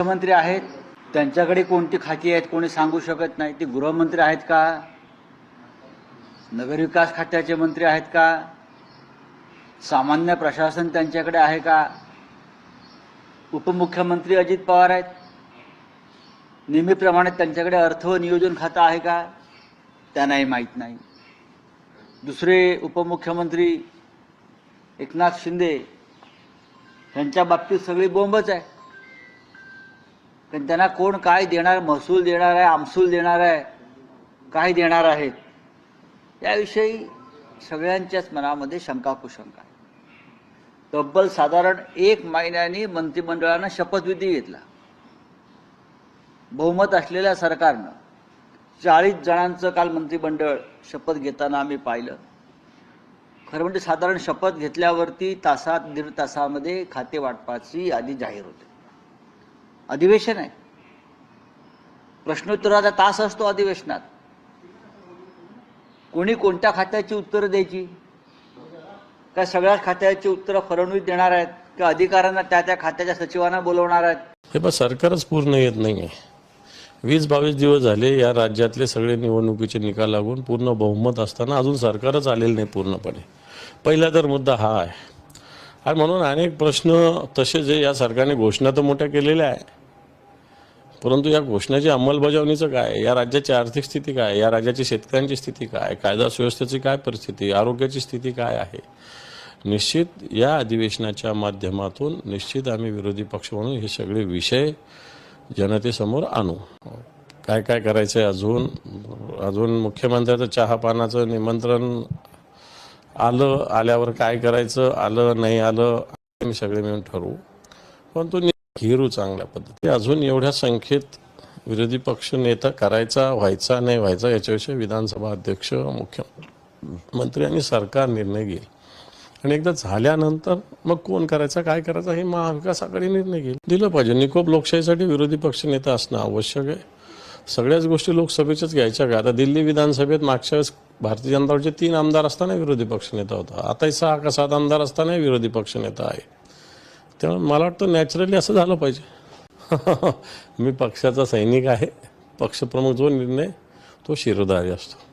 मुख्यमंत्री आहेत त्यांच्याकडे कोणती खाती आहेत कोणी सांगू शकत नाही. ते गृहमंत्री आहेत का? नगरविकास खात्याचे मंत्री आहेत का? सामान्य प्रशासन त्यांच्याकडे आहे का? उपमुख्यमंत्री अजित पवार आहेत. नेहमीप्रमाणे त्यांच्याकडे अर्थ व नियोजन खातं आहे का? त्यांनाही माहीत नाही. दुसरे उपमुख्यमंत्री एकनाथ शिंदे यांच्या बाबतीत सगळी बोंबच आहे पण त्यांना कोण काय देणार महसूल देणार आहे आमसूल देणार आहे काय देणार आहेत याविषयी सगळ्यांच्याच मनामध्ये शंका कुशंका तब्बल साधारण एक महिन्याने मंत्रिमंडळानं शपथविधी घेतला. बहुमत असलेल्या सरकारनं चाळीस जणांचं काल मंत्रिमंडळ शपथ घेताना आम्ही पाहिलं. खरं म्हणजे साधारण शपथ घेतल्यावरती तासात दीड तासामध्ये खाते वाटपाची यादी जाहीर होते. अधिवेशन आहे. प्रश्नोत्तराचा तास असतो अधिवेशनात. कोणी कोणत्या खात्याची उत्तरं द्यायची? का सगळ्याच खात्याची उत्तरं फडणवीस देणार आहेत? का अधिकाऱ्यांना त्या त्या खात्याच्या सचिवांना बोलवणार आहेत? हे पण सरकारच पूर्ण येत नाही आहे वीस बावीस दिवस झाले या राज्यातले सगळे निवडणुकीचे निकाल लागून पूर्ण बहुमत असताना अजून सरकारच आलेलं नाही पूर्णपणे. पहिला तर मुद्दा हा आहे. आणि म्हणून अनेक प्रश्न तसे जे या सरकारने घोषणा तर मोठ्या केलेल्या आहे परंतु या घोषणाची अंमलबजावणीचं काय? या राज्याची आर्थिक स्थिती काय? या राज्याची शेतकऱ्यांची स्थिती काय? कायदा सुव्यवस्थेची काय परिस्थिती? आरोग्याची स्थिती काय आहे? निश्चित या अधिवेशनाच्या माध्यमातून निश्चित आम्ही विरोधी पक्ष म्हणून हे सगळे विषय जनतेसमोर आणू. काय काय करायचं आहे अजून? अजून मुख्यमंत्र्याचं चहा पानाचं निमंत्रण आलं आल्यावर काय करायचं? आलं नाही आलं? आम्ही सगळे मिळून ठरवू. परंतु खेरू हिरू चांगल्या पद्धती अजून एवढ्या संख्येत विरोधी पक्ष नेता करायचा व्हायचा नाही व्हायचा याच्याविषयी विधानसभा अध्यक्ष मुख्यमंत्री आणि सरकार निर्णय घेईल. आणि एकदा झाल्यानंतर मग कोण करायचा काय करायचा हे महाविकास आघाडी निर्णय घेईल. दिलं पाहिजे. निकोप लोकशाहीसाठी विरोधी पक्ष नेता असणं आवश्यक आहे. सगळ्याच गोष्टी लोकसभेच्याच घ्यायच्या का? आता दिल्ली विधानसभेत मागच्या वेळेस भारतीय जनता पक्षाचे तीन आमदार असताना विरोधी पक्ष नेता होता. आताही सहा का सात आमदार असताना विरोधी पक्ष नेता आहे. त्यामुळे मला वाटतं नॅचरली असं झालं पाहिजे. मी पक्षाचा सैनिक आहे. पक्षप्रमुख जो निर्णय तो शिरोधारी असतो.